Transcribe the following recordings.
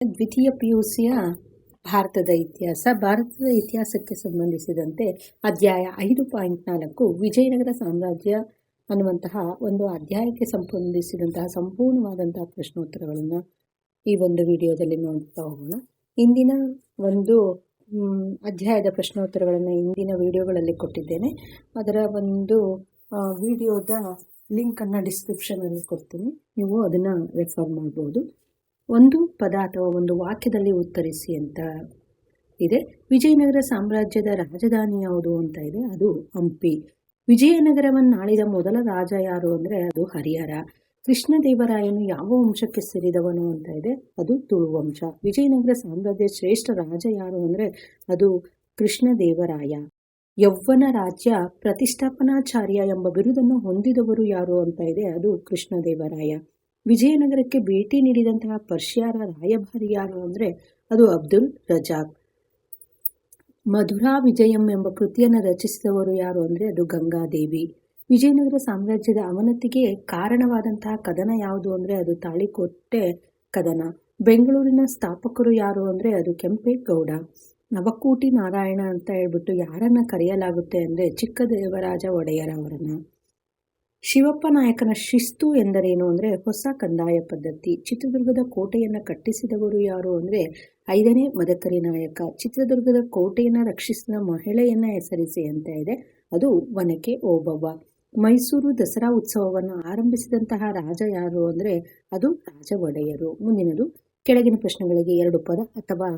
ದ್ವಿತೀಯ P U ಸಿಯ ಭಾರತದ ಇತಿಹಾಸ, ಭಾರತದ ಇತಿಹಾಸಕ್ಕೆ ಸಂಬಂಧಿಸಿದಂತೆ ಅಧ್ಯಾಯ ಐದು ಪಾಯಿಂಟ್ ನಾಲ್ಕು, ವಿಜಯನಗರ ಸಾಮ್ರಾಜ್ಯ ಅನ್ನುವಂತಹ ಒಂದು ಅಧ್ಯಾಯಕ್ಕೆ ಸಂಬಂಧಿಸಿದಂತಹ ಸಂಪೂರ್ಣವಾದಂತಹ ಪ್ರಶ್ನೋತ್ತರಗಳನ್ನು ಈ ಒಂದು ವಿಡಿಯೋದಲ್ಲಿ ನೋಡ್ತಾ ಹೋಗೋಣ. ಇಂದಿನ ಒಂದು ಅಧ್ಯಾಯದ ಪ್ರಶ್ನೋತ್ತರಗಳನ್ನು ಇಂದಿನ ವಿಡಿಯೋಗಳಲ್ಲಿ ಕೊಟ್ಟಿದ್ದೇನೆ. ಅದರ ಒಂದು ವಿಡಿಯೋದ ಲಿಂಕನ್ನು ಡಿಸ್ಕ್ರಿಪ್ಷನಲ್ಲಿ ಕೊಡ್ತೀನಿ. ನೀವು ಅದನ್ನು ರೆಫರ್ ಮಾಡ್ಬೋದು. ಒಂದು ಪದ ಅಥವಾ ಒಂದು ವಾಕ್ಯದಲ್ಲಿ ಉತ್ತರಿಸಿ ಅಂತ ಇದೆ. ವಿಜಯನಗರ ಸಾಮ್ರಾಜ್ಯದ ರಾಜಧಾನಿ ಯಾವುದು ಅಂತ ಇದೆ? ಅದು ಹಂಪಿ. ವಿಜಯನಗರವನ್ನು ಆಳಿದ ಮೊದಲ ರಾಜ ಯಾರು ಅಂದರೆ ಅದು ಹರಿಹರ. ಕೃಷ್ಣದೇವರಾಯನು ಯಾವ ವಂಶಕ್ಕೆ ಸೇರಿದವನು ಅಂತ ಇದೆ? ಅದು ತುಳು ವಂಶ ವಿಜಯನಗರ ಸಾಮ್ರಾಜ್ಯ ಶ್ರೇಷ್ಠ ರಾಜ ಯಾರು ಅಂದರೆ ಅದು ಕೃಷ್ಣದೇವರಾಯ. ಯೌವನ ರಾಜ್ಯ ಪ್ರತಿಷ್ಠಾಪನಾಚಾರ್ಯ ಎಂಬ ಬಿರುದನ್ನು ಹೊಂದಿದವರು ಯಾರು ಅಂತ ಇದೆ? ಅದು ಕೃಷ್ಣದೇವರಾಯ. ವಿಜಯನಗರಕ್ಕೆ ಭೇಟಿ ನೀಡಿದಂತಹ ಪರ್ಷಿಯಾರ ರಾಯಭಾರಿ ಯಾರು ಅಂದರೆ ಅದು ಅಬ್ದುಲ್ ರಜಾಕ್. ಮಧುರಾ ವಿಜಯಂ ಎಂಬ ಕೃತಿಯನ್ನು ರಚಿಸಿದವರು ಯಾರು ಅಂದರೆ ಅದು ಗಂಗಾದೇವಿ. ವಿಜಯನಗರ ಸಾಮ್ರಾಜ್ಯದ ಅವನತಿಗೆ ಕಾರಣವಾದಂತಹ ಕದನ ಯಾವುದು ಅಂದರೆ ಅದು ತಾಳಿಕೋಟೆ ಕದನ. ಬೆಂಗಳೂರಿನ ಸ್ಥಾಪಕರು ಯಾರು ಅಂದರೆ ಅದು ಕೆಂಪೇಗೌಡ. ನವಕೂಟಿ ನಾರಾಯಣ ಅಂತ ಹೇಳ್ಬಿಟ್ಟು ಯಾರನ್ನ ಕರೆಯಲಾಗುತ್ತೆ ಅಂದರೆ ಚಿಕ್ಕದೇವರಾಜ ಒಡೆಯರ್ ಅವರನ್ನ ಶಿವಪ್ಪ ನಾಯಕನ ಶಿಸ್ತು ಎಂದರೇನು ಅಂದರೆ ಹೊಸ ಕಂದಾಯ ಪದ್ಧತಿ. ಚಿತ್ರದುರ್ಗದ ಕೋಟೆಯನ್ನು ಕಟ್ಟಿಸಿದವರು ಯಾರು ಅಂದರೆ ಐದನೇ ಮದಕರಿ ನಾಯಕ. ಚಿತ್ರದುರ್ಗದ ಕೋಟೆಯನ್ನು ರಕ್ಷಿಸಿದ ಮಹಿಳೆಯನ್ನ ಹೆಸರಿಸಿ ಅಂತ ಇದೆ. ಅದು ವನಕೆ ಓಬವ್ವ. ಮೈಸೂರು ದಸರಾ ಉತ್ಸವವನ್ನು ಆರಂಭಿಸಿದಂತಹ ರಾಜ ಯಾರು ಅಂದರೆ ಅದು ರಾಜ ಒಡೆಯರು. ಮುಂದಿನದು, ಕೆಳಗಿನ ಪ್ರಶ್ನೆಗಳಿಗೆ ಎರಡು ಪದ ಅಥವಾ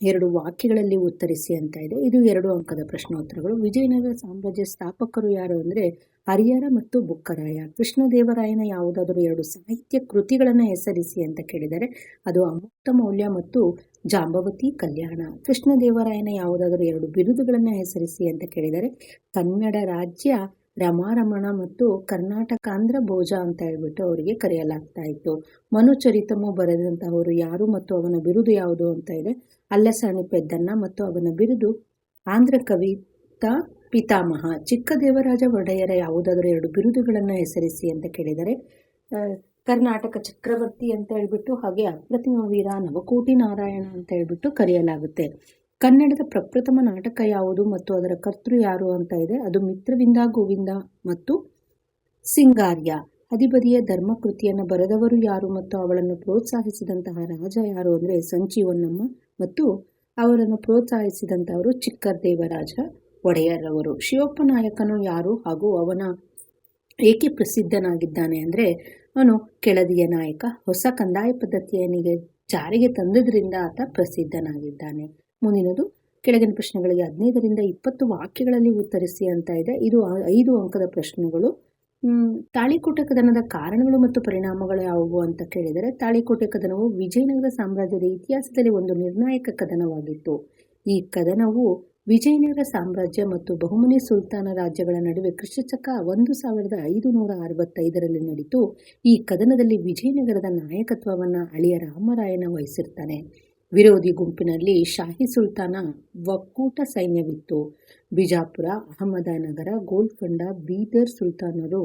ಎರಡು ವಾಕ್ಯಗಳಲ್ಲಿ ಉತ್ತರಿಸಿ ಅಂತ ಇದೆ. ಇದು ಎರಡು ಅಂಕದ ಪ್ರಶ್ನೋತ್ತರಗಳು. ವಿಜಯನಗರ ಸಾಮ್ರಾಜ್ಯ ಸ್ಥಾಪಕರು ಯಾರು ಅಂದರೆ ಹರಿಹರ ಮತ್ತು ಬುಕ್ಕರಾಯ. ಕೃಷ್ಣದೇವರಾಯನ ಯಾವುದಾದರೂ ಎರಡು ಸಾಹಿತ್ಯ ಕೃತಿಗಳನ್ನು ಹೆಸರಿಸಿ ಅಂತ ಕೇಳಿದರೆ ಅದು ಅಮೃತ ಮೌಲ್ಯ ಮತ್ತು ಜಾಂಬವತಿ ಕಲ್ಯಾಣ. ಕೃಷ್ಣದೇವರಾಯನ ಯಾವುದಾದರೂ ಎರಡು ಬಿರುದುಗಳನ್ನು ಹೆಸರಿಸಿ ಅಂತ ಕೇಳಿದರೆ ಕನ್ನಡ ರಾಜ್ಯ ರಮಾರಮಣ ಮತ್ತು ಕರ್ನಾಟಕ ಆಂಧ್ರ ಭೋಜ ಅಂತ ಹೇಳ್ಬಿಟ್ಟು ಅವರಿಗೆ ಕರೆಯಲಾಗ್ತಾ ಇತ್ತು. ಮನುಚರಿತಮು ಬರೆದಂತಹವರು ಯಾರು ಮತ್ತು ಅವನ ಬಿರುದು ಯಾವುದು ಅಂತ ಇದೆ. ಅಲ್ಲಸಾಣಿ ಪೆದ್ದನ್ನ ಮತ್ತು ಅವನ ಬಿರುದು ಆಂಧ್ರ ಕವಿತ ಪಿತಾಮಹ ಚಿಕ್ಕದೇವರಾಜ ಒಡೆಯರ ಯಾವುದಾದರೂ ಎರಡು ಬಿರುದುಗಳನ್ನು ಹೆಸರಿಸಿ ಅಂತ ಕೇಳಿದರೆ ಕರ್ನಾಟಕ ಚಕ್ರವರ್ತಿ ಅಂತ ಹೇಳ್ಬಿಟ್ಟು ಹಾಗೆ ಅಪ್ರತಿಮ ವೀರ, ನವಕೋಟಿ ನಾರಾಯಣ ಅಂತ ಹೇಳ್ಬಿಟ್ಟು ಕರೆಯಲಾಗುತ್ತೆ. ಕನ್ನಡದ ಪ್ರಪ್ರಥಮ ನಾಟಕ ಯಾವುದು ಮತ್ತು ಅದರ ಕರ್ತೃ ಯಾರು ಅಂತ ಇದೆ, ಅದು ಮಿತ್ರವಿಂದ, ಗೋವಿಂದ ಮತ್ತು ಸಿಂಗಾರ್ಯ. ಅಧಿಪತಿಯ ಧರ್ಮಕೃತಿಯನ್ನು ಬರೆದವರು ಯಾರು ಮತ್ತು ಅವಳನ್ನು ಪ್ರೋತ್ಸಾಹಿಸಿದಂತಹ ರಾಜ ಯಾರು ಅಂದರೆ ಸಂಜೀವನಮ್ಮ ಮತ್ತು ಅವರನ್ನು ಪ್ರೋತ್ಸಾಹಿಸಿದಂಥವರು ಚಿಕ್ಕದೇವರಾಜ ಒಡೆಯರವರು. ಶಿವಪ್ಪ ನಾಯಕನು ಯಾರು ಹಾಗೂ ಅವನ ಏಕೆ ಪ್ರಸಿದ್ಧನಾಗಿದ್ದಾನೆ ಅಂದರೆ, ಅವನು ಕೆಳದಿಯ ನಾಯಕ, ಹೊಸ ಕಂದಾಯ ಪದ್ಧತಿಯನಿಗೆ ಜಾರಿಗೆ ತಂದದ್ರಿಂದ ಆತ ಪ್ರಸಿದ್ಧನಾಗಿದ್ದಾನೆ. ಮುಂದಿನದು, ಕೆಳಗಿನ ಪ್ರಶ್ನೆಗಳಿಗೆ ಹದಿನೈದರಿಂದ ಇಪ್ಪತ್ತು ವಾಕ್ಯಗಳಲ್ಲಿ ಉತ್ತರಿಸಿ ಅಂತ ಇದೆ. ಇದು ಐದು ಅಂಕದ ಪ್ರಶ್ನೆಗಳು. ತಾಳಿಕೋಟೆ ಕದನದ ಕಾರಣಗಳು ಮತ್ತು ಪರಿಣಾಮಗಳು ಯಾವುವು ಅಂತ ಕೇಳಿದರೆ ತಾಳಿಕೋಟೆ ಕದನವು ವಿಜಯನಗರ ಸಾಮ್ರಾಜ್ಯದ ಇತಿಹಾಸದಲ್ಲಿ ಒಂದು ನಿರ್ಣಾಯಕ ಕದನವಾಗಿತ್ತು. ಈ ಕದನವು ವಿಜಯನಗರ ಸಾಮ್ರಾಜ್ಯ ಮತ್ತು ಬಹುಮನಿ ಸುಲ್ತಾನ ರಾಜ್ಯಗಳ ನಡುವೆ ಕೃಷಿಚಕ ಒಂದು ಸಾವಿರದ ಐದು ನೂರ ಅರವತ್ತೈದರಲ್ಲಿ ನಡೆಯಿತು ಈ ಕದನದಲ್ಲಿ ವಿಜಯನಗರದ ನಾಯಕತ್ವವನ್ನು ಅಳಿಯ ರಾಮರಾಯನ ವಹಿಸಿರ್ತಾನೆ. ವಿರೋಧಿ ಗುಂಪಿನಲ್ಲಿ ಶಾಹಿ ಸುಲ್ತಾನ ಒಕ್ಕೂಟ ಸೈನ್ಯವಿತ್ತು. ಬಿಜಾಪುರ, ಅಹಮದನಗರ, ಗೋಲ್ಕೊಂಡ, ಬೀದರ್ ಸುಲ್ತಾನರು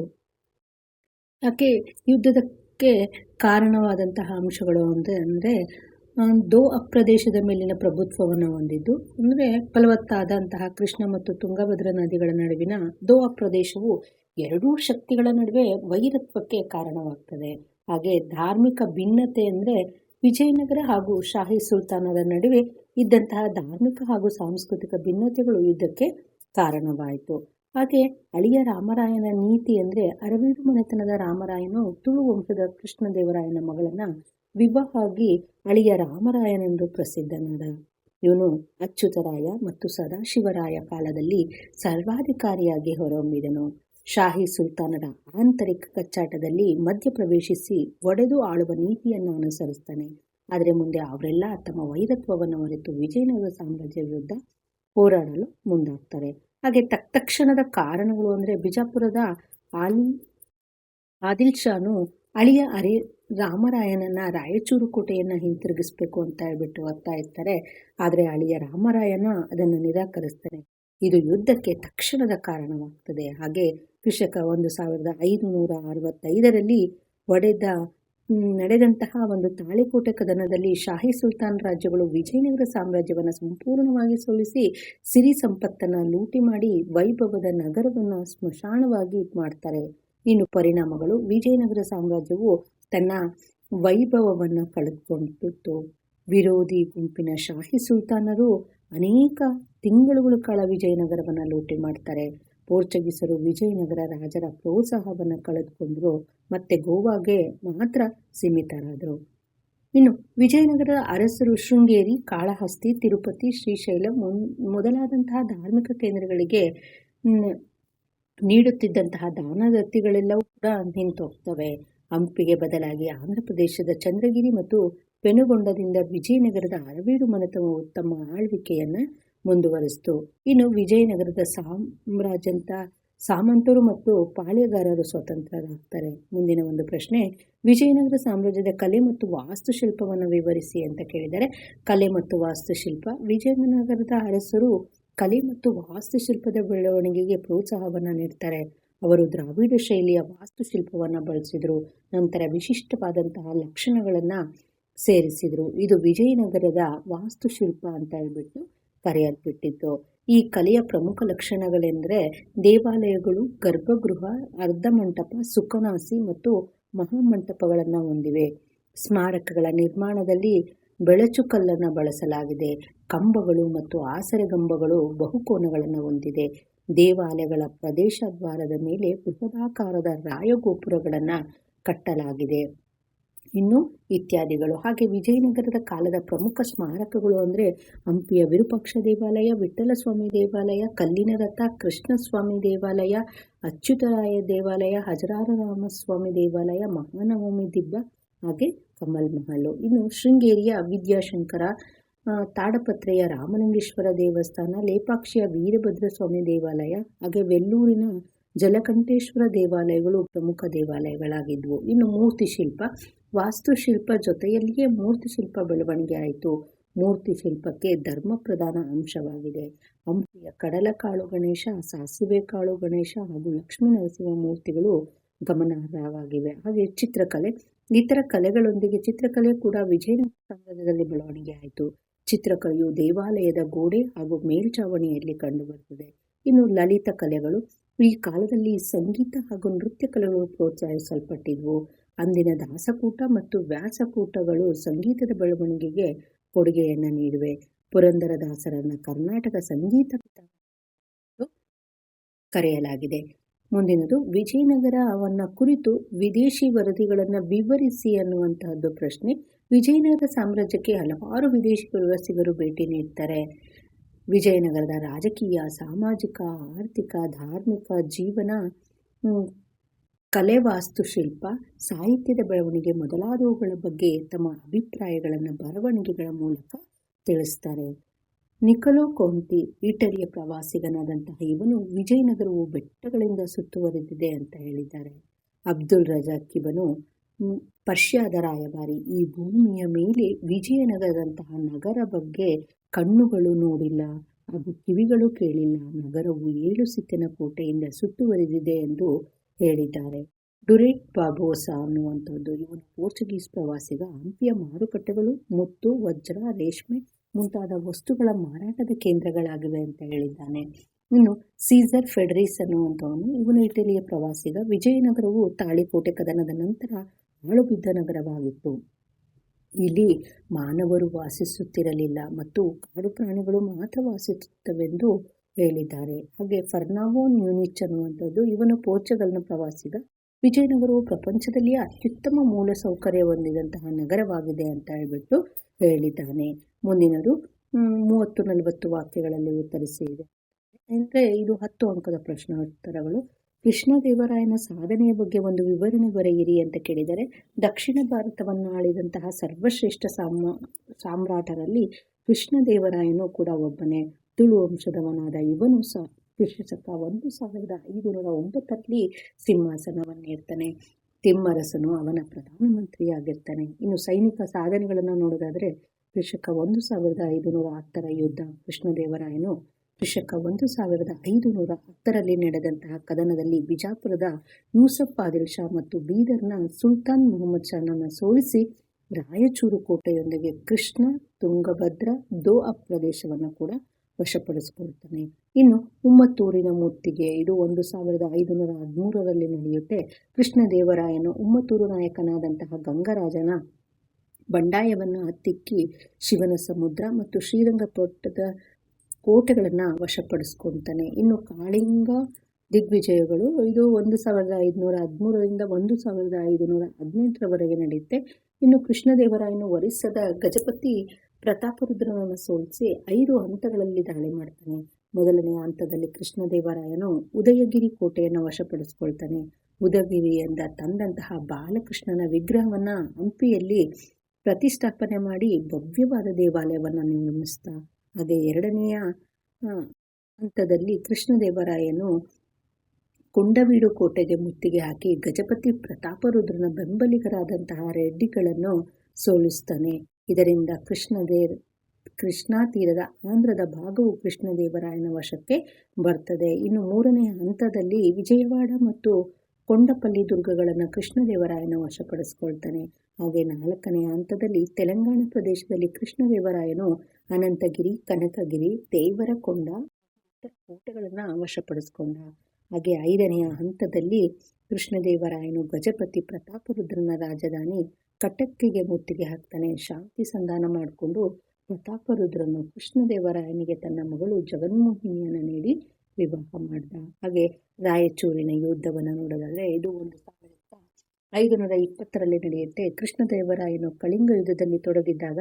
ಯಾಕೆ ಯುದ್ಧಕ್ಕೆ ಕಾರಣವಾದಂತಹ ಅಂಶಗಳು ಅಂದರೆ ಅಂದರೆ ದೋ ಅಪ್ರದೇಶದ ಮೇಲಿನ ಪ್ರಭುತ್ವವನ್ನು ಹೊಂದಿದ್ದು. ಅಂದರೆ ಫಲವತ್ತಾದಂತಹ ಕೃಷ್ಣ ಮತ್ತು ತುಂಗಭದ್ರಾ ನದಿಗಳ ನಡುವಿನ ದೋ ಅಪ್ರದೇಶವು ಎರಡೂ ಶಕ್ತಿಗಳ ನಡುವೆ ವೈರತ್ವಕ್ಕೆ ಕಾರಣವಾಗ್ತದೆ. ಹಾಗೆ ಧಾರ್ಮಿಕ ಭಿನ್ನತೆ ಅಂದರೆ ವಿಜಯನಗರ ಹಾಗೂ ಶಾಹಿ ಸುಲ್ತಾನರ ನಡುವೆ ಇದ್ದಂತಹ ಧಾರ್ಮಿಕ ಹಾಗೂ ಸಾಂಸ್ಕೃತಿಕ ಭಿನ್ನತೆಗಳು ಯುದ್ಧಕ್ಕೆ ಕಾರಣವಾಯಿತು. ಹಾಗೆ ಅಳಿಯ ರಾಮರಾಯನ ನೀತಿ ಅಂದರೆ ಅರವಿಂದು ಮನೆತನದ ರಾಮರಾಯನು ತುಳು ವಂಶದ ಕೃಷ್ಣದೇವರಾಯನ ಮಗಳನ್ನ ಆಗಿ ಅಳಿಯ ರಾಮರಾಯನೆಂದು ಪ್ರಸಿದ್ಧನಾದ. ಇವನು ಅಚ್ಯುತರಾಯ ಮತ್ತು ಸದಾಶಿವರಾಯ ಕಾಲದಲ್ಲಿ ಸರ್ವಾಧಿಕಾರಿಯಾಗಿ ಹೊರಹೊಮ್ಮಿದನು. ಶಾಹಿ ಸುಲ್ತಾನರ ಆಂತರಿಕ ಕಚ್ಚಾಟದಲ್ಲಿ ಮಧ್ಯಪ್ರವೇಶಿಸಿ ಒಡೆದು ಆಳುವ ನೀತಿಯನ್ನು ಅನುಸರಿಸ್ತಾನೆ ಆದರೆ ಮುಂದೆ ಅವರೆಲ್ಲ ತಮ್ಮ ವೈರತ್ವವನ್ನು ಮರೆತು ವಿಜಯನಗರ ಸಾಮ್ರಾಜ್ಯ ವಿರುದ್ಧ ಹೋರಾಡಲು ಮುಂದಾಗ್ತಾರೆ. ಹಾಗೆ ತಕ್ ತಕ್ಷಣದ ಕಾರಣಗಳು ಅಂದರೆ ಬಿಜಾಪುರದ ಆಲಿ ಆದಿಲ್ ಶಾನು ಅಳಿಯ ಅರೆ ರಾಮರಾಯನನ್ನ ರಾಯಚೂರು ಕೋಟೆಯನ್ನು ಹಿಂತಿರುಗಿಸ್ಬೇಕು ಅಂತ ಹೇಳ್ಬಿಟ್ಟು ಒತ್ತಾಯಿಸ್ತಾರೆ ಆದರೆ ಅಳಿಯ ರಾಮರಾಯನ ಅದನ್ನು ನಿರಾಕರಿಸ್ತಾನೆ. ಇದು ಯುದ್ಧಕ್ಕೆ ತಕ್ಷಣದ ಕಾರಣವಾಗ್ತದೆ. ಹಾಗೆ ಕೃಷಕ ಒಂದು ಸಾವಿರದ ಐದುನೂರ ಅರವತ್ತೈದರಲ್ಲಿ ಒಡೆದ ನಡೆದಂತಹ ಒಂದು ತಾಳಿಕೋಟೆ ಕದನದಲ್ಲಿ ಶಾಹಿ ಸುಲ್ತಾನ್ ರಾಜ್ಯಗಳು ವಿಜಯನಗರ ಸಾಮ್ರಾಜ್ಯವನ್ನು ಸಂಪೂರ್ಣವಾಗಿ ಸೋಲಿಸಿ ಸಿರಿ ಸಂಪತ್ತನ್ನು ಲೂಟಿ ಮಾಡಿ ವೈಭವದ ನಗರವನ್ನು ಸ್ಮಶಾನವಾಗಿ ಮಾಡ್ತಾರೆ. ಇನ್ನು ಪರಿಣಾಮಗಳು, ವಿಜಯನಗರ ಸಾಮ್ರಾಜ್ಯವು ತನ್ನ ವೈಭವವನ್ನು ಕಳೆದುಕೊಂಡಿತ್ತು. ವಿರೋಧಿ ಗುಂಪಿನ ಶಾಹಿ ಸುಲ್ತಾನರು ಅನೇಕ ತಿಂಗಳುಗಳ ಕಾಲ ವಿಜಯನಗರವನ್ನು ಲೂಟಿ ಮಾಡ್ತಾರೆ. ಪೋರ್ಚುಗೀಸರು ವಿಜಯನಗರ ರಾಜರ ಪ್ರೋತ್ಸಾಹವನ್ನು ಕಳೆದುಕೊಂಡರು, ಮತ್ತೆ ಗೋವಾಗೆ ಮಾತ್ರ ಸೀಮಿತರಾದರು. ಇನ್ನು ವಿಜಯನಗರ ಅರಸರು ಶೃಂಗೇರಿ, ಕಾಳಹಸ್ತಿ, ತಿರುಪತಿ, ಶ್ರೀಶೈಲ ಮೊದಲಾದಂತಹ ಧಾರ್ಮಿಕ ಕೇಂದ್ರಗಳಿಗೆ ನೀಡುತ್ತಿದ್ದಂತಹ ದಾನದತ್ತಿಗಳೆಲ್ಲವೂ ಕೂಡ ನಿಂತೋಗ್ತವೆ ಹಂಪಿಗೆ ಬದಲಾಗಿ ಆಂಧ್ರ ಪ್ರದೇಶದ ಚಂದ್ರಗಿರಿ ಮತ್ತು ಪೆನುಗೊಂಡದಿಂದ ವಿಜಯನಗರದ ಅರವೀಡು ಮನೆತವು ತಮ್ಮ ಆಳ್ವಿಕೆಯನ್ನು ಮುಂದುವರಿಸಿತು. ಇನ್ನು ವಿಜಯನಗರದ ಸಾಮ್ರಾಜ್ಯಂತ ಸಾಮಂತರು ಮತ್ತು ಪಾಳ್ಯಗಾರರು ಸ್ವತಂತ್ರರಾಗ್ತಾರೆ. ಮುಂದಿನ ಒಂದು ಪ್ರಶ್ನೆ, ವಿಜಯನಗರ ಸಾಮ್ರಾಜ್ಯದ ಕಲೆ ಮತ್ತು ವಾಸ್ತುಶಿಲ್ಪವನ್ನು ವಿವರಿಸಿ ಅಂತ ಕೇಳಿದರೆ, ಕಲೆ ಮತ್ತು ವಾಸ್ತುಶಿಲ್ಪ, ವಿಜಯನಗರದ ಅರಸರು ಕಲೆ ಮತ್ತು ವಾಸ್ತುಶಿಲ್ಪದ ಬೆಳವಣಿಗೆಗೆ ಪ್ರೋತ್ಸಾಹವನ್ನು ನೀಡ್ತಾರೆ. ಅವರು ದ್ರಾವಿಡ ಶೈಲಿಯ ವಾಸ್ತುಶಿಲ್ಪವನ್ನು ಬಳಸಿದರು, ನಂತರ ವಿಶಿಷ್ಟವಾದಂತಹ ಲಕ್ಷಣಗಳನ್ನು ಸೇರಿಸಿದರು. ಇದು ವಿಜಯನಗರದ ವಾಸ್ತುಶಿಲ್ಪ ಅಂತ ಹೇಳ್ಬಿಟ್ಟು ಕರೆಯಲ್ಪಟ್ಟಿತ್ತು. ಈ ಕಲೆಯ ಪ್ರಮುಖ ಲಕ್ಷಣಗಳೆಂದರೆ ದೇವಾಲಯಗಳು, ಗರ್ಭಗೃಹ, ಅರ್ಧಮಂಟಪ ಸುಖನಾಸಿ ಮತ್ತು ಮಹಾಮಂಟಪಗಳನ್ನು ಹೊಂದಿವೆ. ಸ್ಮಾರಕಗಳ ನಿರ್ಮಾಣದಲ್ಲಿ ಬೆಳಚು ಕಲ್ಲನ್ನು ಬಳಸಲಾಗಿದೆ. ಕಂಬಗಳು ಮತ್ತು ಆಸರೆಗಂಬಗಳು ಬಹುಕೋನಗಳನ್ನು ಹೊಂದಿದೆ. ದೇವಾಲಯಗಳ ಪ್ರದೇಶ ದ್ವಾರದ ಮೇಲೆ ಬೃಹದಾಕಾರದ ರಾಯಗೋಪುರಗಳನ್ನು ಕಟ್ಟಲಾಗಿದೆ. ಇನ್ನು ಇತ್ಯಾದಿಗಳು. ಹಾಗೆ ವಿಜಯನಗರದ ಕಾಲದ ಪ್ರಮುಖ ಸ್ಮಾರಕಗಳು ಅಂದರೆ ಹಂಪಿಯ ವಿರೂಪಾಕ್ಷ ದೇವಾಲಯ ವಿಠ್ಠಲಸ್ವಾಮಿ ದೇವಾಲಯ ಕಲ್ಲಿನ ರಥ ಕೃಷ್ಣಸ್ವಾಮಿ ದೇವಾಲಯ, ಅಚ್ಯುತರಾಯ ದೇವಾಲಯ, ಹಜರಾರರಾಮಸ್ವಾಮಿ ದೇವಾಲಯ, ಮಹಾನವಮಿ ದಿಬ್ಬ, ಹಾಗೆ ಕಮಲ್ ಮಹಲ್. ಇನ್ನು ಶೃಂಗೇರಿಯ ವಿದ್ಯಾಶಂಕರ ತಾಡಪತ್ರೆಯ ರಾಮಲಿಂಗೇಶ್ವರ ದೇವಸ್ಥಾನ, ಲೇಪಾಕ್ಷಿಯ ವೀರಭದ್ರ ಸ್ವಾಮಿ ದೇವಾಲಯ, ಹಾಗೆ ವೆಲ್ಲೂರಿನ ಜಲಕಂಠೇಶ್ವರ ದೇವಾಲಯಗಳು ಪ್ರಮುಖ ದೇವಾಲಯಗಳಾಗಿದ್ವು. ಇನ್ನು ಮೂರ್ತಿ ಶಿಲ್ಪ ವಾಸ್ತುಶಿಲ್ಪ ಜೊತೆಯಲ್ಲಿಯೇ ಮೂರ್ತಿ ಶಿಲ್ಪ ಬೆಳವಣಿಗೆ ಆಯಿತು. ಮೂರ್ತಿ ಶಿಲ್ಪಕ್ಕೆ ಧರ್ಮ ಪ್ರಧಾನ ಅಂಶವಾಗಿದೆ. ಹಂಪಿಯ ಕಡಲಕಾಳು ಗಣೇಶ, ಸಾಸಿವೆ ಕಾಳು ಗಣೇಶ ಹಾಗೂ ಲಕ್ಷ್ಮೀ ನರಸಿಂಹ ಮೂರ್ತಿಗಳು ಗಮನಾರ್ಹವಾಗಿವೆ. ಹಾಗೆ ಚಿತ್ರಕಲೆ, ಇತರ ಕಲೆಗಳೊಂದಿಗೆ ಚಿತ್ರಕಲೆ ಕೂಡ ವಿಜಯನಗರ ಸಾಮ್ರಾಜ್ಯದಲ್ಲಿ ಬೆಳವಣಿಗೆ ಆಯಿತು. ಚಿತ್ರಕಲೆಯು ದೇವಾಲಯದ ಗೋಡೆ ಹಾಗೂ ಮೇಲ್ಚಾವಣಿಯಲ್ಲಿ ಕಂಡುಬರುತ್ತದೆ. ಇನ್ನು ಲಲಿತ ಕಲೆಗಳು ಈ ಕಾಲದಲ್ಲಿ ಸಂಗೀತ ಹಾಗೂ ನೃತ್ಯ ಕಲೆಗಳು ಪ್ರೋತ್ಸಾಹಿಸಲ್ಪಟ್ಟಿದ್ವು. ಅಂದಿನ ದಾಸಕೂಟ ಮತ್ತು ವ್ಯಾಸಕೂಟಗಳು ಸಂಗೀತದ ಬೆಳವಣಿಗೆಗೆ ಕೊಡುಗೆಯನ್ನು ನೀಡಿವೆ. ಪುರಂದರದಾಸರನ್ನ ಕರ್ನಾಟಕ ಸಂಗೀತ ಕರೆಯಲಾಗಿದೆ. ಮುಂದಿನದು ವಿಜಯನಗರವನ್ನ ಕುರಿತು ವಿದೇಶಿ ವರದಿಗಳನ್ನು ವಿವರಿಸಿ ಅನ್ನುವಂತಹದ್ದು ಪ್ರಶ್ನೆ. ವಿಜಯನಗರ ಸಾಮ್ರಾಜ್ಯಕ್ಕೆ ಹಲವಾರು ವಿದೇಶಿ ಪ್ರವಾಸಿಗರು ಭೇಟಿ ನೀಡ್ತಾರೆ. ವಿಜಯನಗರದ ರಾಜಕೀಯ, ಸಾಮಾಜಿಕ, ಆರ್ಥಿಕ, ಧಾರ್ಮಿಕ ಜೀವನ ಕಲೆ ವಾಸ್ತುಶಿಲ್ಪ ಸಾಹಿತ್ಯದ ಬೆಳವಣಿಗೆ ಮೊದಲಾದವುಗಳ ಬಗ್ಗೆ ತಮ್ಮ ಅಭಿಪ್ರಾಯಗಳನ್ನು ಬರವಣಿಗೆಗಳ ಮೂಲಕ ತಿಳಿಸ್ತಾರೆ. ನಿಕೊಲೋ ಕೊಂಟಿ ಇಟಲಿಯ ಪ್ರವಾಸಿಗನಾದಂತಹ ಇವನು ವಿಜಯನಗರವು ಬೆಟ್ಟಗಳಿಂದ ಸುತ್ತುವರೆದಿದೆ ಅಂತ ಹೇಳಿದ್ದಾರೆ. ಅಬ್ದುಲ್ ರಜಾಕ್ ಇವನು ಪರ್ಷಿಯಾದ ರಾಯಭಾರಿ. ಈ ಭೂಮಿಯ ಮೇಲೆ ವಿಜಯನಗರದಂತಹ ನಗರ ಬಗ್ಗೆ ಕಣ್ಣುಗಳು ನೋಡಿಲ್ಲ, ಹಾಗೂ ಕಿವಿಗಳು ಕೇಳಿಲ್ಲ. ನಗರವು ಏಳು ಸಿತ್ತಿನ ಕೋಟೆಯಿಂದ ಸುತ್ತುವರಿದಿದೆ ಎಂದು ಹೇಳಿದ್ದಾರೆ. ಡುರೇಟ್ ಬಾಬೋಸಾ ಅನ್ನುವಂಥದ್ದು ಇವನು ಪೋರ್ಚುಗೀಸ್ ಪ್ರವಾಸಿಗ ಹಂಪಿಯ ಮಾರುಕಟ್ಟೆಗಳು ಮುತ್ತು, ವಜ್ರ, ರೇಷ್ಮೆ ಮುಂತಾದ ವಸ್ತುಗಳ ಮಾರಾಟದ ಕೇಂದ್ರಗಳಾಗಿವೆ ಅಂತ ಹೇಳಿದ್ದಾನೆ. ಇನ್ನು ಸೀಸರ್ ಫೆಡರಿಸ್ ಅನ್ನುವಂಥವನು ಇವನು ಇಟಲಿಯ ಪ್ರವಾಸಿಗ. ವಿಜಯನಗರವು ತಾಳಿಕೋಟೆ ಕದನದ ನಂತರ ಹಾಳುಬಿದ್ದ ನಗರವಾಗಿತ್ತು. ಇಲ್ಲಿ ಮಾನವರು ವಾಸಿಸುತ್ತಿರಲಿಲ್ಲ ಮತ್ತು ಕಾಡು ಪ್ರಾಣಿಗಳು ಮಾತ್ರ ವಾಸಿಸುತ್ತವೆಂದು ಹೇಳಿದ್ದಾರೆ. ಹಾಗೆ ಫರ್ನಾವೋ ನ್ಯೂನಿಚ್ ಅನ್ನುವಂಥದ್ದು ಇವನು ಪೋರ್ಚುಗಲ್ನ ಪ್ರವಾಸಿಗ. ವಿಜಯನಗರವು ಪ್ರಪಂಚದಲ್ಲಿಯೇ ಅತ್ಯುತ್ತಮ ಮೂಲ ಸೌಕರ್ಯ ಹೊಂದಿದಂತಹ ನಗರವಾಗಿದೆ ಅಂತ ಹೇಳ್ಬಿಟ್ಟು ಹೇಳಿದ್ದಾನೆ. ಮುಂದಿನದು ಮೂವತ್ತು ನಲವತ್ತು ವಾಕ್ಯಗಳಲ್ಲಿ ಉತ್ತರಿಸಿ ಇದೆ. ಅಂದರೆ ಇದು ಹತ್ತು ಅಂಕದ ಪ್ರಶ್ನೋತ್ತರಗಳು ಕೃಷ್ಣದೇವರಾಯನ ಸಾಧನೆಯ ಬಗ್ಗೆ ಒಂದು ವಿವರಣೆ ಬರೆಯಿರಿ ಅಂತ ಕೇಳಿದರೆ, ದಕ್ಷಿಣ ಭಾರತವನ್ನು ಆಳಿದಂತಹ ಸರ್ವಶ್ರೇಷ್ಠ ಸಾಮ, ಸಾಮ್ರಾಟರಲ್ಲಿ ಕೃಷ್ಣದೇವರಾಯನು ಕೂಡ ಒಬ್ಬನೇ. ತುಳು ವಂಶದವನಾದ ಇವನು ಸಹ ಕ್ರಿಸ್ತಶಕ ಒಂದು ಸಾವಿರದ ಐದುನೂರ ಒಂಬತ್ತರಲ್ಲಿ ಸಿಂಹಾಸನವನ್ನೇರ್ತಾನೆ. ತಿಮ್ಮರಸನು ಅವನ ಪ್ರಧಾನಮಂತ್ರಿಯಾಗಿರ್ತಾನೆ ಇನ್ನು ಸೈನಿಕ ಸಾಧನೆಗಳನ್ನು ನೋಡೋದಾದರೆ ಕೃಷಕ ಒಂದು ಸಾವಿರದ ಐದುನೂರ ಹತ್ತರ ಯುದ್ಧ, ಕೃಷ್ಣದೇವರಾಯನು ಕೃಷಕ ಒಂದು ಸಾವಿರದ ಐದುನೂರ ಹತ್ತರಲ್ಲಿ ನಡೆದಂತಹ ಕದನದಲ್ಲಿ ಬಿಜಾಪುರದ ಯೂಸಫ್ ಆದಿಲ್ ಶಾ ಮತ್ತು ಬೀದರ್ನ ಸುಲ್ತಾನ್ ಮೊಹಮ್ಮದ್ ಶಾನನ್ನು ಸೋಲಿಸಿ ರಾಯಚೂರು ಕೋಟೆಯೊಂದಿಗೆ ಕೃಷ್ಣ, ತುಂಗಭದ್ರ ದೋಆ ಪ್ರದೇಶವನ್ನು ಕೂಡ ವಶಪಡಿಸಿಕೊಳ್ತಾನೆ ಇನ್ನು ಉಮ್ಮತ್ತೂರಿನ ಮೂರ್ತಿಗೆ ಇದು ಒಂದು ಸಾವಿರದ ಐದುನೂರ ಹದಿಮೂರರಲ್ಲಿ ನಡೆಯುತ್ತೆ. ಕೃಷ್ಣದೇವರಾಯನು ಉಮ್ಮತ್ತೂರು ನಾಯಕನಾದಂತಹ ಗಂಗರಾಜನ ಬಂಡಾಯವನ್ನು ಹತ್ತಿಕ್ಕಿ ಶಿವನ ಸಮುದ್ರ ಮತ್ತು ಶ್ರೀರಂಗಪಟ್ಟಣದ ಕೋಟೆಗಳನ್ನು ವಶಪಡಿಸ್ಕೊಳ್ತಾನೆ. ಇನ್ನು ಕಾಳಿಂಗ ದಿಗ್ವಿಜಯಗಳು ಇದು ಒಂದು ಸಾವಿರದ ಐದುನೂರ ಹದಿಮೂರರಿಂದ ಒಂದು ಸಾವಿರದ ಐದುನೂರ ಹದಿನೆಂಟರವರೆಗೆ ನಡೆಯುತ್ತೆ. ಇನ್ನು ಕೃಷ್ಣದೇವರಾಯನು ಒರಿಸ್ಸದ ಗಜಪತಿ ಪ್ರತಾಪರುದ್ರನನ್ನು ಸೋಲಿಸಿ ಐದು ಹಂತಗಳಲ್ಲಿ ದಾಳಿ ಮಾಡ್ತಾನೆ. ಮೊದಲನೆಯ ಹಂತದಲ್ಲಿ ಕೃಷ್ಣದೇವರಾಯನು ಉದಯಗಿರಿ ಕೋಟೆಯನ್ನು ವಶಪಡಿಸ್ಕೊಳ್ತಾನೆ. ಉದಯಗಿರಿಯಿಂದ ತಂದಂತಹ ಬಾಲಕೃಷ್ಣನ ವಿಗ್ರಹವನ್ನು ಹಂಪಿಯಲ್ಲಿ ಪ್ರತಿಷ್ಠಾಪನೆ ಮಾಡಿ ಭವ್ಯವಾದ ದೇವಾಲಯವನ್ನು ನಿರ್ಮಿಸ್ತಾ ಹಾಗೆ ಎರಡನೆಯ ಹಂತದಲ್ಲಿ ಕೃಷ್ಣದೇವರಾಯನು ಕುಂಡವೀಡು ಕೋಟೆಗೆ ಮುತ್ತಿಗೆ ಹಾಕಿ ಗಜಪತಿ ಪ್ರತಾಪರುದ್ರನ ಬೆಂಬಲಿಗರಾದಂತಹ ರೆಡ್ಡಿಗಳನ್ನು ಸೋಲಿಸ್ತಾನೆ. ಇದರಿಂದ ಕೃಷ್ಣದೇವ್ ಕೃಷ್ಣಾ ತೀರದ ಆಂಧ್ರದ ಭಾಗವು ಕೃಷ್ಣದೇವರಾಯನ ವಶಕ್ಕೆ ಬರ್ತದೆ. ಇನ್ನು ಮೂರನೇ ಹಂತದಲ್ಲಿ ವಿಜಯವಾಡ ಮತ್ತು ಕೊಂಡಪಲ್ಲಿ ದುರ್ಗಗಳನ್ನು ಕೃಷ್ಣದೇವರಾಯನ ವಶಪಡಿಸ್ಕೊಳ್ತಾನೆ. ಹಾಗೆ ನಾಲ್ಕನೇ ಹಂತದಲ್ಲಿ ತೆಲಂಗಾಣ ಪ್ರದೇಶದಲ್ಲಿ ಕೃಷ್ಣದೇವರಾಯನು ಅನಂತಗಿರಿ, ಕನಕಗಿರಿ, ದೇವರಕೊಂಡ ಕೋಟೆಗಳನ್ನು ವಶಪಡಿಸ್ಕೊಂಡ. ಹಾಗೆ ಐದನೆಯ ಹಂತದಲ್ಲಿ ಕೃಷ್ಣದೇವರಾಯನು ಗಜಪತಿ ಪ್ರತಾಪರುದ್ರನ ರಾಜಧಾನಿ ಕಟಕ್ಕಿಗೆ ಮುತ್ತಿಗೆ ಹಾಕ್ತಾನೆ. ಶಾಂತಿ ಸಂಧಾನ ಮಾಡಿಕೊಂಡು ಪ್ರತಾಪರುದ್ರನು ಕೃಷ್ಣದೇವರಾಯನಿಗೆ ತನ್ನ ಮಗಳು ಜಗನ್ಮೋಹಿನಿಯನ್ನು ನೀಡಿ ವಿವಾಹ ಮಾಡಿದ. ಹಾಗೆ ರಾಯಚೂರಿನ ಯುದ್ಧವನ್ನು ನೋಡೋದಾದರೆ ಇದು ಒಂದು ಸಾವಿರದ ಐದುನೂರ ಇಪ್ಪತ್ತರಲ್ಲಿ ನಡೆಯುತ್ತೆ. ಕೃಷ್ಣದೇವರಾಯನು ಕಳಿಂಗ ಯುದ್ಧದಲ್ಲಿ ತೊಡಗಿದ್ದಾಗ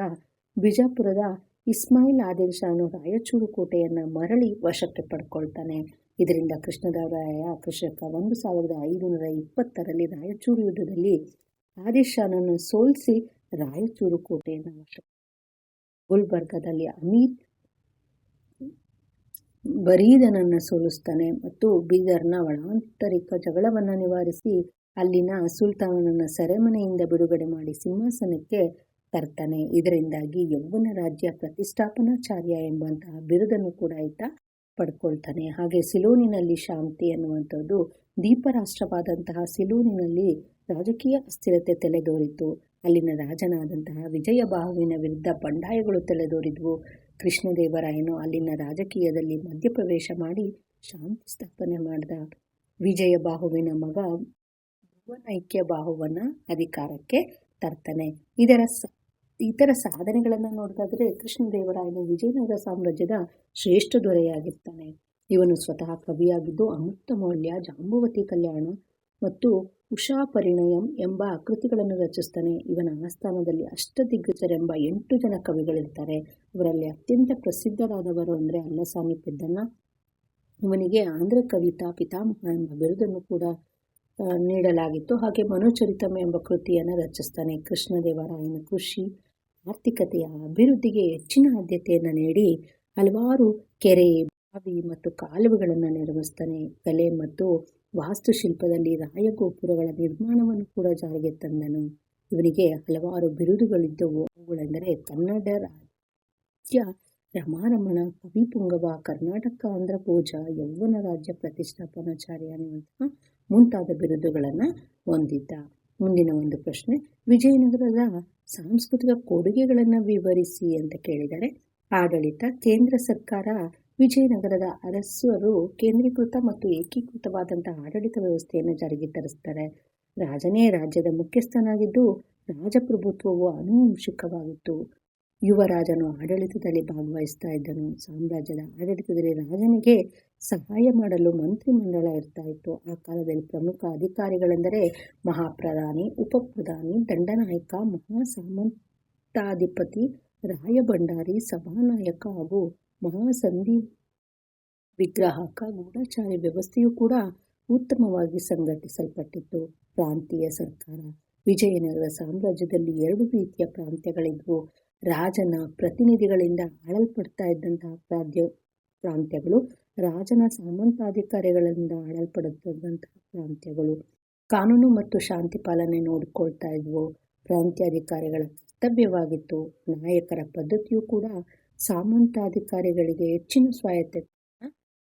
ಬಿಜಾಪುರದ ಇಸ್ಮಾಯಿಲ್ ಆದಿಲ್ ಶಾನು ರಾಯಚೂರು ಕೋಟೆಯನ್ನು ಮರಳಿ ವಶಕ್ಕೆ ಪಡ್ಕೊಳ್ತಾನೆ. ಇದರಿಂದ ಕೃಷ್ಣದೇವರಾಯ ಕೃಷಕ ಒಂದು ಸಾವಿರದ ಐದುನೂರ ಇಪ್ಪತ್ತರಲ್ಲಿ ರಾಯಚೂರು ಯುದ್ಧದಲ್ಲಿ ಆದಿಲ್ ಶಾನನ್ನು ಸೋಲಿಸಿ ರಾಯಚೂರು ಕೋಟೆಯನ್ನು ವಶ ಗುಲ್ಬರ್ಗದಲ್ಲಿ ಅಮೀರ್ ಬರೀದನನ್ನು ಸೋಲಿಸ್ತಾನೆ ಮತ್ತು ಬೀದರ್ನ ಒಳಾಂತರಿಕ ಜಗಳವನ್ನು ನಿವಾರಿಸಿ ಅಲ್ಲಿನ ಸುಲ್ತಾನನನ್ನು ಸೆರೆಮನೆಯಿಂದ ಬಿಡುಗಡೆ ಮಾಡಿ ಸಿಂಹಾಸನಕ್ಕೆ ತರ್ತಾನೆ. ಇದರಿಂದಾಗಿ ಯೌವನ ರಾಜ್ಯ ಪ್ರತಿಷ್ಠಾಪನಾಚಾರ್ಯ ಎಂಬಂತಹ ಬಿರುದನ್ನು ಕೂಡ ಈತ ಪಡ್ಕೊಳ್ತಾನೆ. ಹಾಗೆ ಸಿಲೋನಿನಲ್ಲಿ ಶಾಂತಿ ಅನ್ನುವಂಥದ್ದು ದೀಪರಾಷ್ಟ್ರವಾದಂತಹ ಸಿಲೋನಿನಲ್ಲಿ ರಾಜಕೀಯ ಅಸ್ಥಿರತೆ ತಲೆದೋರಿತು ಅಲ್ಲಿನ ರಾಜನಾದಂತಹ ವಿಜಯಬಾಹುವಿನ ವಿರುದ್ಧ ಬಂಡಾಯಗಳು ತಲೆದೋರಿದ್ವು. ಕೃಷ್ಣದೇವರಾಯನು ಅಲ್ಲಿನ ರಾಜಕೀಯದಲ್ಲಿ ಮಧ್ಯಪ್ರವೇಶ ಮಾಡಿ ಶಾಂತಿ ಸ್ಥಾಪನೆ ಮಾಡಿದ. ವಿಜಯಬಾಹುವಿನ ಮಗ ಭುವನೈಕ್ಯ ಬಾಹುವನ್ನು ಅಧಿಕಾರಕ್ಕೆ ತರ್ತಾನೆ. ಇದರ ಇತರ ಸಾಧನೆಗಳನ್ನು ನೋಡೋದಾದರೆ ಕೃಷ್ಣದೇವರಾಯನು ವಿಜಯನಗರ ಸಾಮ್ರಾಜ್ಯದ ಶ್ರೇಷ್ಠ ದೊರೆಯಾಗಿರ್ತಾನೆ. ಇವನು ಸ್ವತಃ ಕವಿಯಾಗಿದ್ದು ಅಮೃತ ಮೌಲ್ಯ, ಜಾಂಬುವತಿ ಕಲ್ಯಾಣ ಮತ್ತು ಉಷಾ ಪರಿಣಯಂ ಎಂಬ ಕೃತಿಗಳನ್ನು ರಚಿಸ್ತಾನೆ. ಇವನ ಆಸ್ಥಾನದಲ್ಲಿ ಅಷ್ಟದಿಗ್ಗಜರೆಂಬ ಎಂಟು ಜನ ಕವಿಗಳಿರ್ತಾರೆ. ಇವರಲ್ಲಿ ಅತ್ಯಂತ ಪ್ರಸಿದ್ಧರಾದವರು ಅಂದರೆ ಅಲ್ಲಸಾನಿ ಪೆದ್ದಣ್ಣ. ಇವನಿಗೆ ಆಂಧ್ರ ಕವಿತಾ ಪಿತಾಮಹ ಎಂಬ ಬಿರುದನ್ನು ಕೂಡ ನೀಡಲಾಗಿತ್ತು. ಹಾಗೆ ಮನೋಚರಿತಮ ಎಂಬ ಕೃತಿಯನ್ನು ರಚಿಸ್ತಾನೆ. ಕೃಷ್ಣದೇವರಾಯನ ಕೃಷಿ, ಆರ್ಥಿಕತೆಯ ಅಭಿವೃದ್ಧಿಗೆ ಹೆಚ್ಚಿನ ಆದ್ಯತೆಯನ್ನು ನೀಡಿ ಹಲವಾರು ಕೆರೆ, ಬಾವಿ ಮತ್ತು ಕಾಲುವೆಗಳನ್ನು ನಿರ್ಮಿಸ್ತಾನೆ. ಕಲೆ ಮತ್ತು ವಾಸ್ತುಶಿಲ್ಪದಲ್ಲಿ ರಾಯಗೋಪುರಗಳ ನಿರ್ಮಾಣವನ್ನು ಕೂಡ ಜಾರಿಗೆ ತಂದನು. ಇವನಿಗೆ ಹಲವಾರು ಬಿರುದುಗಳಿದ್ದವು. ಅವುಗಳೆಂದರೆ ಕನ್ನಡ ರಾಜ್ಯ ರಮಾರಮಣ ಕವಿಪುಂಗವ ಕರ್ನಾಟಕ, ಆಂಧ್ರ ಪೂಜ, ಯೌವನ ರಾಜ್ಯ ಪ್ರತಿಷ್ಠಾಪನಾಚಾರ್ಯ ಅನ್ನುವಂತಹ ಮುಂತಾದ ಬಿರುದುಗಳನ್ನು ಹೊಂದಿದ್ದ. ಮುಂದಿನ ಒಂದು ಪ್ರಶ್ನೆ, ವಿಜಯನಗರದ ಸಾಂಸ್ಕೃತಿಕ ಕೊಡುಗೆಗಳನ್ನು ವಿವರಿಸಿ ಅಂತ ಕೇಳಿದರೆ, ಆಡಳಿತ ಕೇಂದ್ರ ಸರ್ಕಾರ ವಿಜಯನಗರದ ಅರಸರು ಕೇಂದ್ರೀಕೃತ ಮತ್ತು ಏಕೀಕೃತವಾದಂತಹ ಆಡಳಿತ ವ್ಯವಸ್ಥೆಯನ್ನು ಜಾರಿಗೆ ತರಿಸ್ತಾರೆ ರಾಜನೇ ರಾಜ್ಯದ ಮುಖ್ಯಸ್ಥನಾಗಿದ್ದು, ರಾಜಪ್ರಭುತ್ವವು ಆನುವಂಶಿಕವಾಗಿತ್ತು. ಯುವರಾಜನು ಆಡಳಿತದಲ್ಲಿ ಭಾಗವಹಿಸ್ತಾ ಇದ್ದನು. ಸಾಮ್ರಾಜ್ಯದ ಆಡಳಿತದಲ್ಲಿ ರಾಜನಿಗೆ ಸಹಾಯ ಮಾಡಲು ಮಂತ್ರಿಮಂಡಲ ಇರ್ತಾ ಇತ್ತು. ಆ ಕಾಲದಲ್ಲಿ ಪ್ರಮುಖ ಅಧಿಕಾರಿಗಳೆಂದರೆ ಮಹಾಪ್ರಧಾನಿ, ಉಪಪ್ರಧಾನಿ, ದಂಡನಾಯಕ, ಮಹಾಸಾಮಂತಾಧಿಪತಿ, ರಾಯಭಂಡಾರಿ, ಸಭಾನಾಯಕ ಹಾಗೂ ಮಹಾಸಂಧಿ ವಿಗ್ರಹಕ ಗೂಢಚಾರಿ ವ್ಯವಸ್ಥೆಯು ಕೂಡ ಉತ್ತಮವಾಗಿ ಸಂಘಟಿಸಲ್ಪಟ್ಟಿತ್ತು. ಪ್ರಾಂತೀಯ ಸರ್ಕಾರ ವಿಜಯನಗರ ಸಾಮ್ರಾಜ್ಯದಲ್ಲಿ ಎರಡು ರೀತಿಯ ಪ್ರಾಂತ್ಯಗಳಿದ್ವು ರಾಜನ ಪ್ರತಿನಿಧಿಗಳಿಂದ ಆಳಲ್ಪಡ್ತಾ ಇದ್ದಂತಹ ಪ್ರಾಂತ್ಯ ಪ್ರಾಂತ್ಯಗಳು, ರಾಜನ ಸಾಮಂತಾಧಿಕಾರಿಗಳಿಂದ ಆಳಲ್ಪಡುತ್ತಿದ್ದಂತಹ ಪ್ರಾಂತ್ಯಗಳು. ಕಾನೂನು ಮತ್ತು ಶಾಂತಿ ಪಾಲನೆ ನೋಡಿಕೊಳ್ತಾ ಇದ್ವು. ಪ್ರಾಂತ್ಯಾಧಿಕಾರಿಗಳ ಕರ್ತವ್ಯವಾಗಿತ್ತು. ನಾಯಕರ ಪದ್ಧತಿಯು ಕೂಡ ಸಾಮಂತಾಧಿಕಾರಿಗಳಿಗೆ ಹೆಚ್ಚಿನ ಸ್ವಾಯತ್ತೆ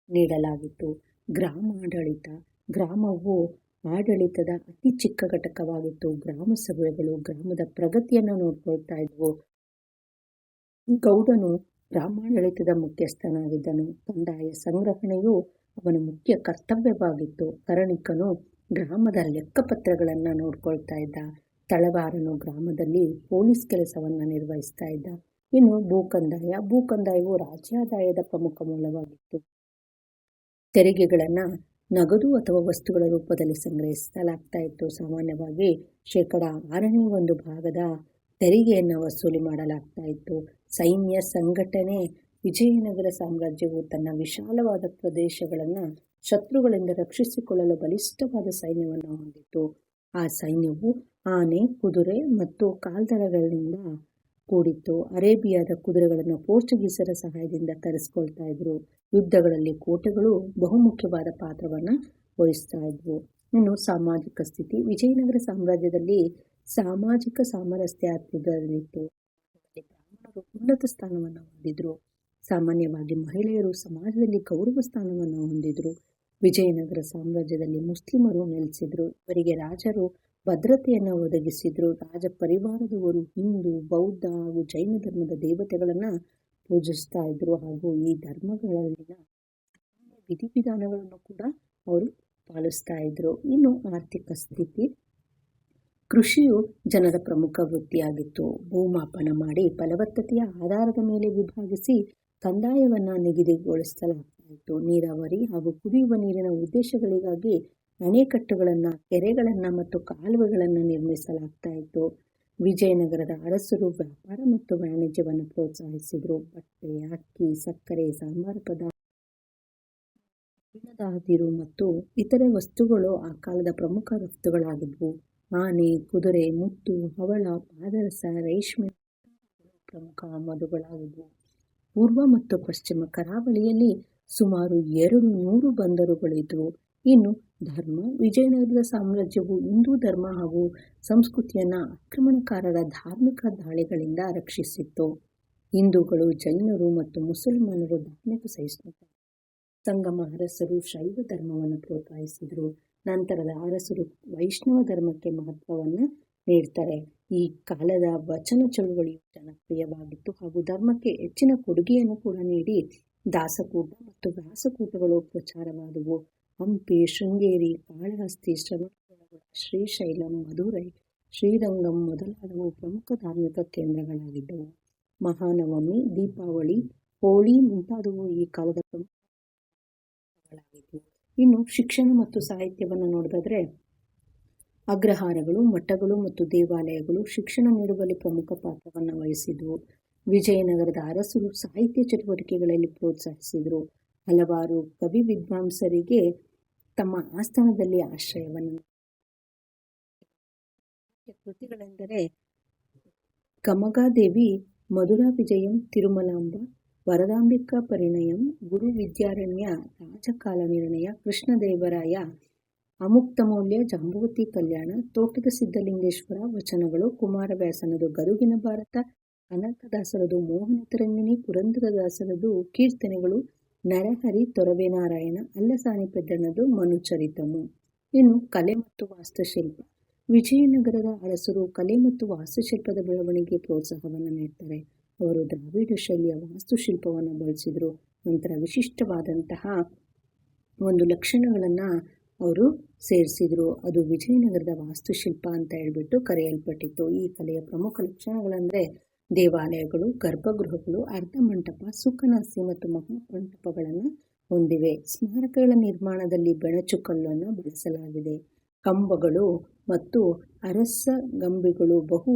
ನೀಡಲಾಗಿತ್ತು. ಗ್ರಾಮಾಡಳಿತ ಗ್ರಾಮವು ಆಡಳಿತದ ಅತಿ ಚಿಕ್ಕ ಘಟಕವಾಗಿತ್ತು. ಗ್ರಾಮ ಸಭೆಗಳು ಗ್ರಾಮದ ಪ್ರಗತಿಯನ್ನು ನೋಡ್ಕೊಳ್ತಾ ಇದ್ವು ಗೌಡನು ಗ್ರಾಮಾಡಳಿತದ ಮುಖ್ಯಸ್ಥನಾಗಿದ್ದನು. ಕಂದಾಯ ಸಂಗ್ರಹಣೆಯು ಅವನ ಮುಖ್ಯ ಕರ್ತವ್ಯವಾಗಿತ್ತು. ಕರಣಿಕನು ಗ್ರಾಮದ ಲೆಕ್ಕಪತ್ರಗಳನ್ನು ನೋಡ್ಕೊಳ್ತಾ ಇದ್ದ. ತಳವಾರನು ಗ್ರಾಮದಲ್ಲಿ ಪೊಲೀಸ್ ಕೆಲಸವನ್ನು ನಿರ್ವಹಿಸ್ತಾ ಇದ್ದ. ಇನ್ನು ಭೂಕಂದಾಯ, ಭೂಕಂದಾಯವು ರಾಜ್ಯಾದಾಯದ ಪ್ರಮುಖ ಮೂಲವಾಗಿತ್ತು. ತೆರಿಗೆಗಳನ್ನು ನಗದು ಅಥವಾ ವಸ್ತುಗಳ ರೂಪದಲ್ಲಿ ಸಂಗ್ರಹಿಸಲಾಗ್ತಾ ಇತ್ತು. ಸಾಮಾನ್ಯವಾಗಿ ಶೇಕಡ ಆರನೇ ಒಂದು ಭಾಗದ ತೆರಿಗೆಯನ್ನು ವಸೂಲಿ ಮಾಡಲಾಗ್ತಾ ಇತ್ತು. ಸೈನ್ಯ ಸಂಘಟನೆ ವಿಜಯನಗರ ಸಾಮ್ರಾಜ್ಯವು ತನ್ನ ವಿಶಾಲವಾದ ಪ್ರದೇಶಗಳನ್ನು ಶತ್ರುಗಳಿಂದ ರಕ್ಷಿಸಿಕೊಳ್ಳಲು ಬಲಿಷ್ಠವಾದ ಸೈನ್ಯವನ್ನು ಹೊಂದಿತ್ತು. ಆ ಸೈನ್ಯವು ಆನೆ, ಕುದುರೆ ಮತ್ತು ಕಾಲ್ದಳಗಳಿಂದ ಕೂಡಿತ್ತು. ಅರೇಬಿಯಾದ ಕುದುರೆಗಳನ್ನು ಪೋರ್ಚುಗೀಸರ ಸಹಾಯದಿಂದ ತರಿಸ್ಕೊಳ್ತಾ ಇದ್ರು. ಯುದ್ಧಗಳಲ್ಲಿ ಕೋಟೆಗಳು ಬಹುಮುಖ್ಯವಾದ ಪಾತ್ರವನ್ನು ವಹಿಸ್ತಾ ಇದ್ವು. ಇನ್ನು ಸಾಮಾಜಿಕ ಸ್ಥಿತಿ ವಿಜಯನಗರ ಸಾಮ್ರಾಜ್ಯದಲ್ಲಿ ಸಾಮಾಜಿಕ ಸಾಮರಸ್ಯ ಬ್ರಾಹ್ಮಣರು ಉನ್ನತ ಸ್ಥಾನವನ್ನು ಹೊಂದಿದ್ರು. ಸಾಮಾನ್ಯವಾಗಿ ಮಹಿಳೆಯರು ಸಮಾಜದಲ್ಲಿ ಗೌರವ ಸ್ಥಾನವನ್ನು ಹೊಂದಿದ್ರು. ವಿಜಯನಗರ ಸಾಮ್ರಾಜ್ಯದಲ್ಲಿ ಮುಸ್ಲಿಮರು ನೆಲೆಸಿದ್ರು. ಇವರಿಗೆ ರಾಜರು ಭದ್ರತೆಯನ್ನು ಒದಗಿಸಿದ್ರು. ರಾಜ ಪರಿವಾರದವರು ಹಿಂದೂ, ಬೌದ್ಧ ಹಾಗೂ ಜೈನ ಧರ್ಮದ ದೇವತೆಗಳನ್ನು ಪೂಜಿಸ್ತಾ ಇದ್ರು. ಹಾಗೂ ಈ ಧರ್ಮಗಳಲ್ಲಿನ ವಿಧಿವಿಧಾನಗಳನ್ನು ಕೂಡ ಅವರು ಪಾಲಿಸ್ತಾ ಇದ್ರು. ಇನ್ನು ಆರ್ಥಿಕ ಸ್ಥಿತಿ. ಕೃಷಿಯು ಜನರ ಪ್ರಮುಖ ವೃತ್ತಿಯಾಗಿತ್ತು. ಭೂಮಾಪನ ಮಾಡಿ ಫಲವತ್ತತೆಯ ಆಧಾರದ ಮೇಲೆ ವಿಭಾಗಿಸಿ ಕಂದಾಯವನ್ನು ನಿಗದಿಗೊಳಿಸಲಾಗ್ತಾ ಇತ್ತು ನೀರಾವರಿ ಹಾಗೂ ಕುಡಿಯುವ ನೀರಿನ ಉದ್ದೇಶಗಳಿಗಾಗಿ ಅಣೆಕಟ್ಟುಗಳನ್ನು, ಕೆರೆಗಳನ್ನು ಮತ್ತು ಕಾಲುವೆಗಳನ್ನು ನಿರ್ಮಿಸಲಾಗ್ತಾ ಇತ್ತು. ವಿಜಯನಗರದ ಅರಸರು ವ್ಯಾಪಾರ ಮತ್ತು ವಾಣಿಜ್ಯವನ್ನು ಪ್ರೋತ್ಸಾಹಿಸಿದರು. ಬಟ್ಟೆ, ಅಕ್ಕಿ, ಸಕ್ಕರೆ, ಸಾಂಬಾರು ಪದಾರ್ಥ ಮತ್ತು ಇತರೆ ವಸ್ತುಗಳು ಆ ಕಾಲದ ಪ್ರಮುಖ ರಫ್ತುಗಳಾಗಿದ್ವು ಆನೆ, ಕುದುರೆ, ಮುತ್ತು, ಹವಳ, ಪಾದರಸ, ರೇಷ್ಮೆ ಪ್ರಮುಖ ಆಮದುಗಳಾಗಿದ್ವು ಪೂರ್ವ ಮತ್ತು ಪಶ್ಚಿಮ ಕರಾವಳಿಯಲ್ಲಿ ಸುಮಾರು ಎರಡು ನೂರು ಬಂದರುಗಳಿದ್ವು. ಇನ್ನು ಧರ್ಮ, ವಿಜಯನಗರದ ಸಾಮ್ರಾಜ್ಯವು ಹಿಂದೂ ಧರ್ಮ ಹಾಗೂ ಸಂಸ್ಕೃತಿಯನ್ನು ಆಕ್ರಮಣಕಾರರ ಧಾರ್ಮಿಕ ದಾಳಿಗಳಿಂದ ರಕ್ಷಿಸಿತ್ತು. ಹಿಂದೂಗಳು ಜೈನರು ಮತ್ತು ಮುಸಲ್ಮಾನರು ಧಾರ್ಮಿಕ ಸಹಿಷ್ಣುತೆ. ಸಂಗಮ ಅರಸರು ಶೈವ ಧರ್ಮವನ್ನು ಪ್ರೋತ್ಸಾಹಿಸಿದರು. ನಂತರದ ಅರಸರು ವೈಷ್ಣವ ಧರ್ಮಕ್ಕೆ ಮಹತ್ವವನ್ನು ನೀಡ್ತಾರೆ. ಈ ಕಾಲದ ವಚನ ಚಳುವಳಿಯು ಜನಪ್ರಿಯವಾಗಿತ್ತು ಹಾಗೂ ಧರ್ಮಕ್ಕೆ ಹೆಚ್ಚಿನ ಕೊಡುಗೆಯನ್ನು ಕೂಡ ನೀಡಿ ದಾಸಕೂಟ ಮತ್ತು ವ್ಯಾಸಕೂಟಗಳು ಪ್ರಚಾರವಾದವು. ಹಂಪಿ ಶೃಂಗೇರಿ ಕಾಳಹಸ್ತಿ ಶ್ರವಣಬೆಳಗೊಳ ಶ್ರೀಶೈಲಂ ಮಧುರೈ ಶ್ರೀರಂಗಂ ಮೊದಲಾದವು ಪ್ರಮುಖ ಧಾರ್ಮಿಕ ಕೇಂದ್ರಗಳಾಗಿದ್ದವು. ಮಹಾನವಮಿ, ದೀಪಾವಳಿ, ಹೋಳಿ ಮುಂತಾದವು ಈ ಕಾಲದ ಪ್ರಮುಖಗಳಾಗಿದ್ದವು ಇನ್ನು ಶಿಕ್ಷಣ ಮತ್ತು ಸಾಹಿತ್ಯವನ್ನು ನೋಡಿದ್ರೆ ಅಗ್ರಹಾರಗಳು, ಮಠಗಳು ಮತ್ತು ದೇವಾಲಯಗಳು ಶಿಕ್ಷಣ ನೀಡುವಲ್ಲಿ ಪ್ರಮುಖ ಪಾತ್ರವನ್ನು ವಹಿಸಿದ್ವು. ವಿಜಯನಗರದ ಅರಸರು ಸಾಹಿತ್ಯ ಚಟುವಟಿಕೆಗಳಲ್ಲಿ ಪ್ರೋತ್ಸಾಹಿಸಿದರು. ಹಲವಾರು ಕವಿ ವಿದ್ವಾಂಸರಿಗೆ ತಮ್ಮ ಆಸ್ಥಾನದಲ್ಲಿ ಆಶ್ರಯವನ್ನು ಕೃತಿಗಳೆಂದರೆ ಕಮಗಾದೇವಿ, ಮಧುರಾ ವಿಜಯಂ, ತಿರುಮಲಾಂಬ, ವರದಾಂಬಿಕಾ ಪರಿಣಯಂ, ಗುರು ವಿದ್ಯಾರಣ್ಯ, ರಾಜಕಾಲ ನಿರ್ಣಯ, ಕೃಷ್ಣದೇವರಾಯ, ಅಮುಕ್ತಮೌಲ್ಯ ಜಾಂಬುವತಿ ಕಲ್ಯಾಣ, ತೋಟದ ಸಿದ್ಧಲಿಂಗೇಶ್ವರ, ವಚನಗಳು, ಕುಮಾರವ್ಯಾಸನದು ಗದುಗಿನ ಭಾರತ ಕನಕದಾಸರದು ಮೋಹನತರಂಗಿಣಿ ಪುರಂದರದಾಸರದು ಕೀರ್ತನೆಗಳು ನರಹರಿ ತೊರವೆನಾರಾಯಣ ಅಲ್ಲಸಾನಿ ಪೆದ್ದಣ್ಣದು ಮನುಚರಿತಮು. ಇನ್ನು ಕಲೆ ಮತ್ತು ವಾಸ್ತುಶಿಲ್ಪ. ವಿಜಯನಗರದ ಅರಸರು ಕಲೆ ಮತ್ತು ವಾಸ್ತುಶಿಲ್ಪದ ಬೆಳವಣಿಗೆ ಪ್ರೋತ್ಸಾಹವನ್ನು ನೀಡ್ತಾರೆ. ಅವರು ದ್ರಾವಿಡ ಶೈಲಿಯ ವಾಸ್ತುಶಿಲ್ಪವನ್ನು ಬಳಸಿದರು. ನಂತರ ವಿಶಿಷ್ಟವಾದಂತಹ ಒಂದು ಲಕ್ಷಣಗಳನ್ನು ಅವರು ಸೇರಿಸಿದರು. ಅದು ವಿಜಯನಗರದ ವಾಸ್ತುಶಿಲ್ಪ ಅಂತ ಹೇಳ್ಬಿಟ್ಟು ಕರೆಯಲ್ಪಟ್ಟಿತ್ತು. ಈ ಕಲೆಯ ಪ್ರಮುಖ ಲಕ್ಷಣಗಳಂದರೆ ದೇವಾಲಯಗಳು, ಗರ್ಭಗೃಹಗಳು ಅರ್ಧಮಂಟಪ ಸುಖನಾಸಿ ಮತ್ತು ಮಹಾಮಂಟಪಗಳನ್ನು ಹೊಂದಿವೆ. ಸ್ಮಾರಕಗಳ ನಿರ್ಮಾಣದಲ್ಲಿ ಬೆಣಚುಕಲ್ಲನ್ನು ಬಳಸಲಾಗಿದೆ. ಕಂಬಗಳು ಮತ್ತು ಅರಸ ಗಂಬಿಗಳು ಬಹು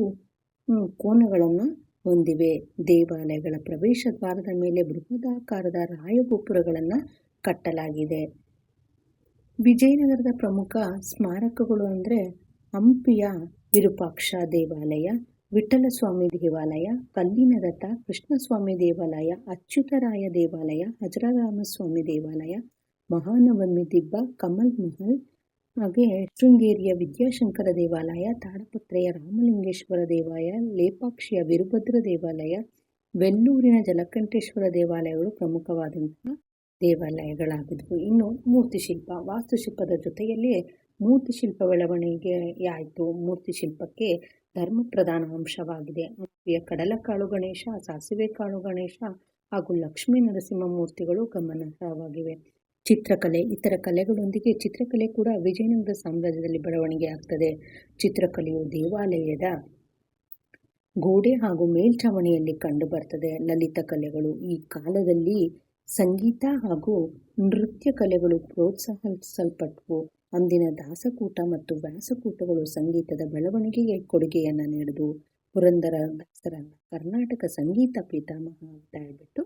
ಕೋನಗಳನ್ನು ಹೊಂದಿವೆ. ದೇವಾಲಯಗಳ ಪ್ರವೇಶ ದ್ವಾರದ ಮೇಲೆ ಬೃಹದಾಕಾರದ ರಾಯಗೋಪುರಗಳನ್ನು ಕಟ್ಟಲಾಗಿದೆ. ವಿಜಯನಗರದ ಪ್ರಮುಖ ಸ್ಮಾರಕಗಳು ಅಂದರೆ ಹಂಪಿಯ ವಿರೂಪಾಕ್ಷ ದೇವಾಲಯ ವಿಠಲಸ್ವಾಮಿ ದೇವಾಲಯ ಕಲ್ಲಿನ ರಥ ಕೃಷ್ಣಸ್ವಾಮಿ ದೇವಾಲಯ, ಅಚ್ಯುತರಾಯ ದೇವಾಲಯ ಹಜರರಾಮಸ್ವಾಮಿ ದೇವಾಲಯ, ಮಹಾನವಮಿ ದಿಬ್ಬ, ಕಮಲ್ ಮಹಲ್, ಹಾಗೆ ಶೃಂಗೇರಿಯ ವಿದ್ಯಾಶಂಕರ ದೇವಾಲಯ, ತಾಡಪತ್ರೆಯ ರಾಮಲಿಂಗೇಶ್ವರ ದೇವಾಲಯ, ಲೇಪಾಕ್ಷಿಯ ವಿರುಭದ್ರ ದೇವಾಲಯ ವೆಲ್ಲೂರಿನ ಜಲಕಂಠೇಶ್ವರ ದೇವಾಲಯಗಳು ಪ್ರಮುಖವಾದಂತಹ ದೇವಾಲಯಗಳಾಗಿದ್ವು ಇನ್ನು ಮೂರ್ತಿಶಿಲ್ಪ, ವಾಸ್ತುಶಿಲ್ಪದ ಜೊತೆಯಲ್ಲಿ ಮೂರ್ತಿಶಿಲ್ಪ ಬೆಳವಣಿಗೆಯಾಯಿತು. ಮೂರ್ತಿಶಿಲ್ಪಕ್ಕೆ ಧರ್ಮ ಪ್ರಧಾನ ಅಂಶವಾಗಿದೆ ಕಡಲಕಾಳು ಗಣೇಶ ಸಾಸಿವೆ ಕಾಳು ಗಣೇಶ ಹಾಗೂ ಲಕ್ಷ್ಮೀ ನರಸಿಂಹ ಮೂರ್ತಿಗಳು ಗಮನಾರ್ಹವಾಗಿವೆ. ಚಿತ್ರಕಲೆ, ಇತರ ಕಲೆಗಳೊಂದಿಗೆ ಚಿತ್ರಕಲೆ ಕೂಡ ವಿಜಯನಗರ ಸಾಮ್ರಾಜ್ಯದಲ್ಲಿ ಬೆಳವಣಿಗೆ ಆಗ್ತದೆ. ಚಿತ್ರಕಲೆಯು ದೇವಾಲಯದ ಗೋಡೆ ಹಾಗೂ ಮೇಲ್ಛಾವಣಿಯಲ್ಲಿ ಕಂಡುಬರ್ತದೆ ಲಲಿತ ಕಲೆಗಳು ಈ ಕಾಲದಲ್ಲಿ ಸಂಗೀತ ಹಾಗೂ ನೃತ್ಯ ಕಲೆಗಳು ಪ್ರೋತ್ಸಾಹಿಸಲ್ಪಟ್ಟವು ಅಂದಿನ ದಾಸಕೂಟ ಮತ್ತು ವ್ಯಾಸಕೂಟಗಳು ಸಂಗೀತದ ಬೆಳವಣಿಗೆಗೆ ಕೊಡುಗೆಯನ್ನು ನೀಡಿದವು. ಪುರಂದರ ದಾಸರನ್ನು ಕರ್ನಾಟಕ ಸಂಗೀತ ಪಿತಾಮಹ ಅಂತ ಹೇಳ್ಬಿಟ್ಟು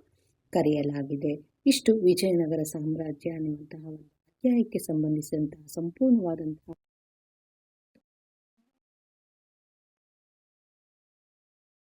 ಕರೆಯಲಾಗಿದೆ. ಇಷ್ಟು ವಿಜಯನಗರ ಸಾಮ್ರಾಜ್ಯ ಅನ್ನುವಂತಹ ಅಧ್ಯಾಯಕ್ಕೆ ಸಂಬಂಧಿಸಿದಂತಹ ಸಂಪೂರ್ಣವಾದಂತಹ